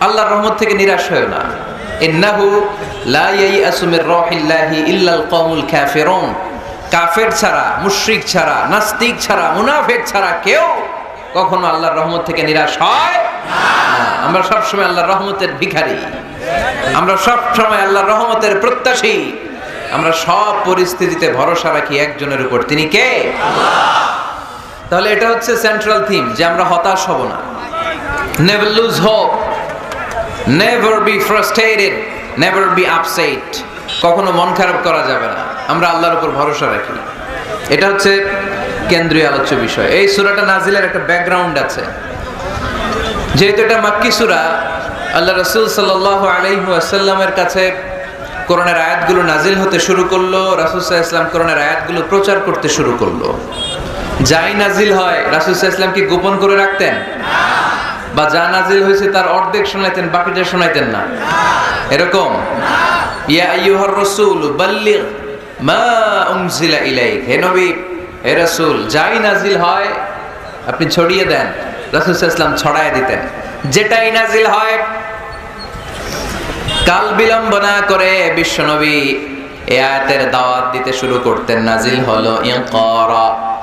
আল্লাহর রহমত থেকে নিরাশ হয় না। ইন্নাহু লা ইয়াইআসু মির রাহিল্লাহি ইল্লাল কওমুল কাফিরুন। কাফের ছাড়া, মুশরিক ছাড়া, নাস্তিক ছাড়া, মুনাফিক ছাড়া কেউ কখনো আল্লাহর রহমত থেকে নিরাশ হয় না। আমরা সবসময় আল্লাহর রহমতের ভিখারি। আমরা সব সময় আল্লাহর রহমতের প্রত্যাশী। আমরা সব পরিস্থিতিতে ভরসা রাখি একজনের উপর। তিনি কে? তাহলে এটা হচ্ছে সেন্ট্রাল থিম যে আমরা হতাশ হব না। Never lose hope never be frustrated never be upset কখনো মন খারাপ করা যাবে না। আমরা আল্লাহর উপর ভরসা রাখি। এটা হচ্ছে কেন্দ্রীয় আলোচ্য বিষয়। এই সূরাটা নাজিলের একটা ব্যাকগ্রাউন্ড আছে। যেহেতু এটা মাক্কি সূরা, আল্লাহ রাসূল সাল্লাল্লাহু আলাইহি ওয়াসাল্লামের কাছে কোরআনের আয়াতগুলো নাজিল হতে শুরু করল, রাসূল সাল্লাল্লাহু আলাইহি ওয়াসাল্লাম কোরআনের আয়াতগুলো প্রচার করতে শুরু করল। যাই নাজিল হয়, রাসূল সাল্লাল্লাহু আলাইহি কি গোপন করে রাখতেন? বা যা নাজিল হয়েছে তার অর্ধেক শোনাইতেন, বাকিটা শোনাইতেন না। এরকম? ইয়া হয়, আপনি ছড়িয়ে দেন। ছড়ায় দিতেন। নাজিল হয়, কাল করে দাওয়াত দিতে শুরু করতেন। নাজিল হলো ইকরা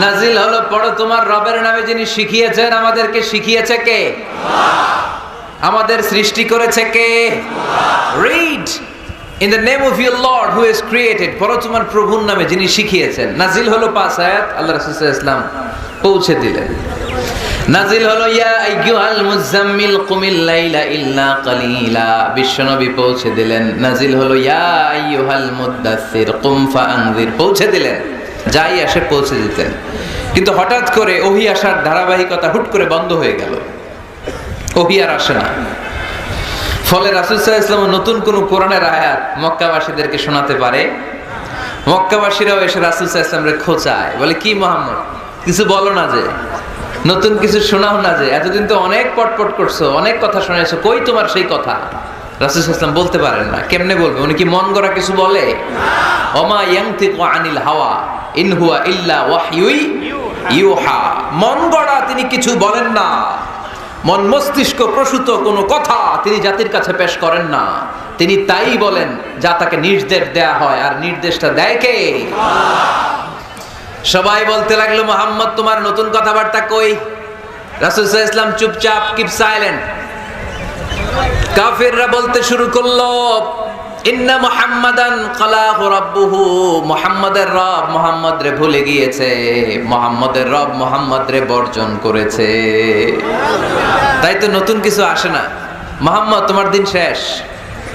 নাজিল হলো পড়ো তোমার রবের নামে যিনি শিখিয়েছেন আমাদেরকে, শিখিয়েছে কে? আমাদের সৃষ্টি করেছে কে? Read in the name of your lord who is created পড়ো তোমার প্রভুর নামে যিনি শিখিয়েছেন। নাজিল হলো পাঁচ আয়াত, আল্লাহ রাসূল ইসলাম পৌঁছে দিলেন। নাজিল হলো, ইয়া আইয়ুহাল মুজাম্মিল কুমিল লাইলা ইল্লা কালিলা। বিশ্বনবী পৌঁছে দিলেন। নাজিল হলো, ইয়া আইয়ুহাল মুদ্দাসসির কুম ফাআনজির পৌঁছে দিলেন। যাই আসে পৌঁছে দিতেন। কিন্তু হঠাৎ করে ওহি আসার ধারাবাহিকতা হুট করে বন্ধ হয়ে গেল। ওহি আর আসে না। ফলে রাসুল সাল্লাহ ইসলাম নতুন কোন কোরআনের আয়াত মক্কাবাসীদেরকে শোনাতে পারে? মক্কাবাসীরাও এসে রাসুল সাল্লাহ ইসলামরে খোঁচায় বলে, কি মোহাম্মদ, কিছু বলো না যে, নতুন কিছু শোনাও না যে, এতদিন তো অনেক পটপট করছ, অনেক কথা শুনেছো, কই তোমার সেই কথা? রাসুল ইসলাম বলতে পারেন না। কেমনে বলবে? উনি কি মন গড়া কিছু বলে? অমা ইয়াংতিকু আনিল হাওয়া। ইন হুয়া ইল্লা ওয়াহয়ুই ইউহা। মন গড়া তিনি কিছু বলেন না। মন মস্তিষ্ক প্রসূত কোনো কথা তিনি জাতির কাছে পেশ করেন না। তিনি তাই বলেন, যা তাকে নির্দেশ দেয়া হয়, আর নির্দেশটা দেয় কে? সবাই বলতে লাগল, মোহাম্মদ, তোমার নতুন কথাবার্তা কই? রাসুল ইসলাম চুপচাপ, কিপ সাইলেন্ট। কাফিররা বলতে শুরু করল ইন্না মুহাম্মাদান কালাহু রাব্বুহু, মুহাম্মাদের রব মুহাম্মদ রে ভুলে গিয়েছে, মোহাম্মদের রব মুহাম্মদ রে বর্জন করেছে। তাই তো নতুন কিছু আসে না। মোহাম্মদ, তোমার দিন শেষ।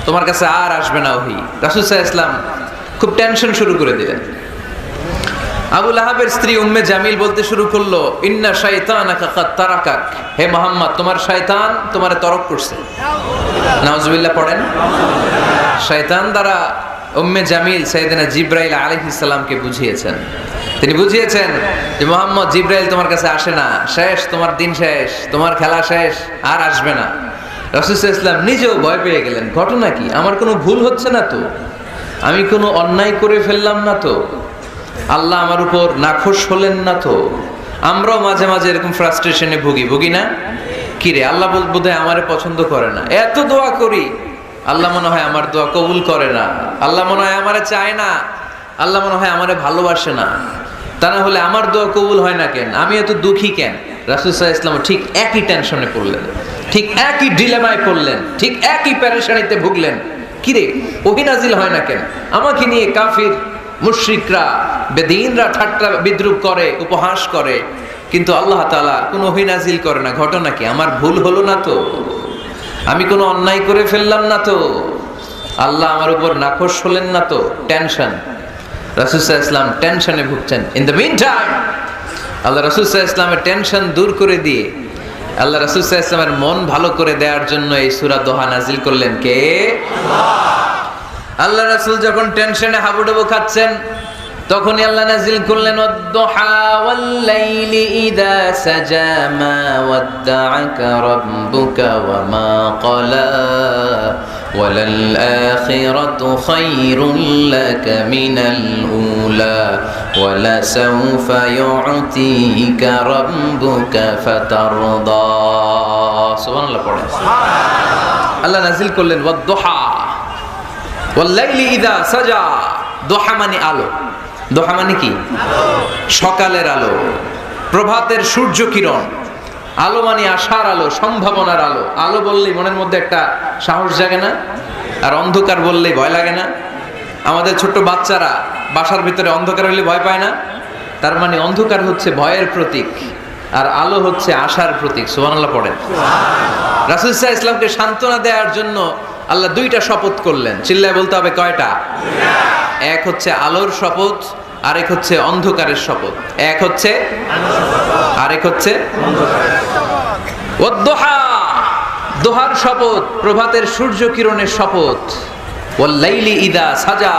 তোমার কাছে আর আসবে না ওহি। রাসুল ইসলাম খুব টেনশন শুরু করে দিলেন। আবুল আহাবের স্ত্রী উম্মে জামিল বলতে শুরু করল, ইন্না শাইতান তারাকাক। হে মোহাম্মদ, তোমার শয়তান তোমারে তরক করছে। নাউজুবিল্লাহ পড়েন। শয়তান দ্বারা উম্মে জামিল সাইদিনা জিব্রাইল আলাইহিস সালামকে বুঝিয়েছেন। তিনি বুঝিয়েছেন যে, মোহাম্মদ, জিব্রাইল তোমার কাছে আসে না। শেষ, তোমার দিন শেষ, তোমার খেলা শেষ, আর আসবে না। রসুল ইসলাম নিজেও ভয় পেয়ে গেলেন। ঘটনা কি? আমার কোনো ভুল হচ্ছে না তো? আমি কোনো অন্যায় করে ফেললাম না তো? আল্লাহ আমার উপর নাখোশ হলেন না তো? আমরাও মাঝে মাঝে এরকম ফ্রাস্ট্রেশনে ভুগি ভুগি না? কিরে আল্লাহ বোধ হয় আমারে পছন্দ করে না। এত দোয়া করি, আল্লাহ মনে হয় আমার দোয়া কবুল করে না। আল্লাহ মনে হয় আমারে চায় না। আল্লাহ মনে হয় আমারে ভালোবাসে না। তা না হলে আমার দোয়া কবুল হয় না কেন? আমি এত দুঃখী কেন? রাসুল সাহা ইসলাম ঠিক একই টেনশনে পড়লেন। ঠিক একই ডিলেমায় পড়লেন। ঠিক একই প্যারেশানিতে ভুগলেন। কিরে অহিনাজিল হয় না কেন? আমাকে নিয়ে কাফির, মুশ্রিকরা বেদিনরা ঠাট্টা বিদ্রুপ করে, উপহাস করে, কিন্তু আল্লাহ তালা কোনো অহিনাজিল করে না। ঘটনা কি? আমার ভুল হলো না তো? আমি কোনো অন্যায় করে ফেললাম না তো? আল্লাহ আমার উপর নাখোশ হলেন না তো? টেনশন। রাসুসাহ ইসলাম টেনশনে ভুগছেন। ইন দ্য মিন টাইম আল্লাহ রাসুসাহ ইসলামের টেনশন দূর করে দিয়ে, আল্লাহ রাসুসাহ ইসলামের মন ভালো করে দেওয়ার জন্য এই সুরা দোহা নাজিল করলেন। কে? আল্লাহ রাসূল যখন টেনশনে হাবুডুবু খাচ্ছেন তখনই আল্লাহ নাজিল করলেন ওয়াদ-দুহা ওয়াল-লাইলি ইযা সাজা মা ওয়াদ্দা'আকা রাব্বুকা ওয়া মা ক্বালা ওয়ালাল-আখিরাতু খায়রুল লাকা মিনাল উলা ওয়ালাসাউফা ইউ'তিকা রাব্বুকা ফাতারদা সুবহানাল্লাহ পড়ে আল্লাহ নাজিল করলেন ওয়াদ-দুহা ওয়াল্লাইলি ইদা সাজা দোহা মানে আলো। দোহা মানে কি? সকালের আলো, প্রভাতের সূর্য কিরণ আলো মানে আশার আলো, সম্ভাবনার আলো। আলো বললেই মনের মধ্যে একটা সাহস জাগে না, আর অন্ধকার বললেই ভয় লাগে না। আমাদের ছোট্ট বাচ্চারা বাসার ভিতরে অন্ধকার হলে ভয় পায় না। তার মানে অন্ধকার হচ্ছে ভয়ের প্রতীক, আর আলো হচ্ছে আশার প্রতীক। সুবহানাল্লাহ পড়েন। রাসূল ইসলামকে সান্ত্বনা দেওয়ার জন্য আল্লাহ দুইটা শপথ করলেন। চিল্লায় বলতে হবে কয়টা? এক হচ্ছে আলোর শপথ, আরেক হচ্ছে অন্ধকারের শপথ। এক হচ্ছে আরেক হচ্ছে দোহার শপথ, প্রভাতের সূর্য কিরণের শপথ। ওয়াল্লাইলি ইদা সাজা,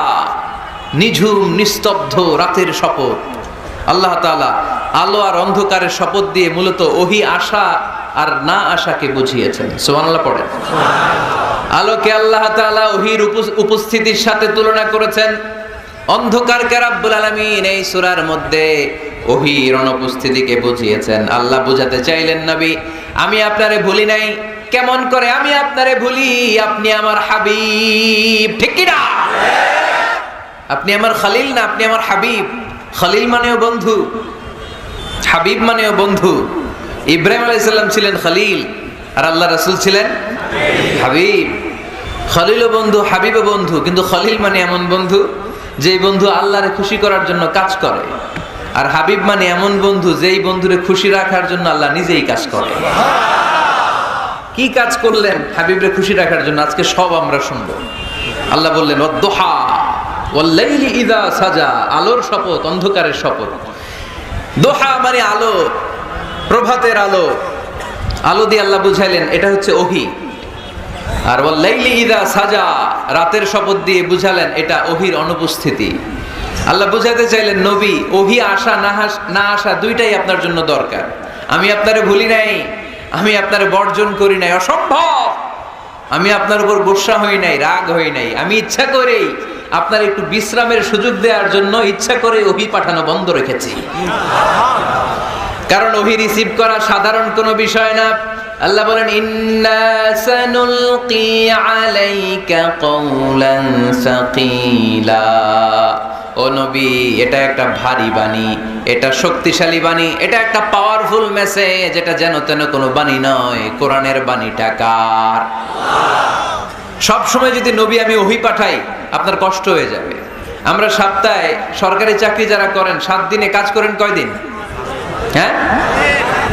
নিঝুম, নিস্তব্ধ রাতের শপথ। আল্লাহ তাআলা আলো আর অন্ধকারের শপথ দিয়ে মূলত ওহি আশা আর না আশাকে বুঝিয়েছেন। সুবহানাল্লাহ পড়েন। আলোকে আল্লাহ তাআলা ওহির উপস- উপস্থিতির সাথে তুলনা করেছেন। অন্ধকারকে রাব্বুল আলামিন এই সূরার মধ্যে ওহির অনুপস্থিতিকে বুঝিয়েছেন। আল্লাহ বুঝাতে চাইলেন, নবী, আমি আপনারে ভুলি নাই। কেমন করে আমি আপনারে ভুলি? আপনি আমার হাবিব। ঠিক কি না আপনি আমার খালিল না, আপনি আমার হাবিব। খালিল মানেও বন্ধু, হাবিব মানেও বন্ধু। ইব্রাহিম আলাইসাল্লাম ছিলেন খালিল, আর আল্লাহ রাসূল ছিলেন হাবিব। খলিল বন্ধু, হাবিব বন্ধু, কিন্তু খলিল মানে এমন বন্ধু যেই বন্ধু আল্লাহরে খুশি করার জন্য কাজ করে, আর হাবিব মানে এমন বন্ধু যেই বন্ধুরে খুশি রাখার জন্য আল্লাহ নিজেই কাজ করে। কি কাজ করলেন হাবিবরে খুশি রাখার জন্য? আজকে সব আমরা শুনব। আল্লাহ বললেন ইদা সাজা আলোর শপথ, অন্ধকারের শপথ। দোহা মানে আলো, প্রভাতের আলো। আলো দিয়ে আল্লাহ বুঝাইলেন, এটা হচ্ছে ওহি। আর ওয়াল্লাইলি ইদা সাজা, রাতের শপথ দিয়ে বুঝালেন এটা ওহির অনুপস্থিতি। আল্লাহ বুঝাতে চাইলেন, নবী ওহি আসা না না আসা দুইটাই আপনার জন্য দরকার। আমি আপনারে ভুলি নাই, আমি আপনারে বর্জন করি নাই, অসম্ভব! আমি আপনার উপর গোসা হই নাই, রাগ হই নাই। আমি ইচ্ছা করেই আপনার একটু বিশ্রামের সুযোগ দেওয়ার জন্য ইচ্ছা করে ওহি পাঠানো বন্ধ রেখেছি। কারণ ওহি রিসিভ করা সাধারণ কোনো বিষয় না। আল্লাহ বলেন, ইন্না সানুলকি আলাইকা কওলান সাকিলা। ও নবী, এটা একটা ভারী বাণী, এটা শক্তিশালী বাণী, এটা একটা পাওয়ারফুল মেসেজ এটা যেন তেন কোনো বাণী নয়। কোরআনের বাণীটা কার? সব সময় যদি নবী আমি ওহি পাঠাই, আপনার কষ্ট হয়ে যাবে। আমরা সপ্তাহে সরকারি চাকরি যারা করেন, সাত দিনে কাজ করেন কয়দিন? হ্যাঁ?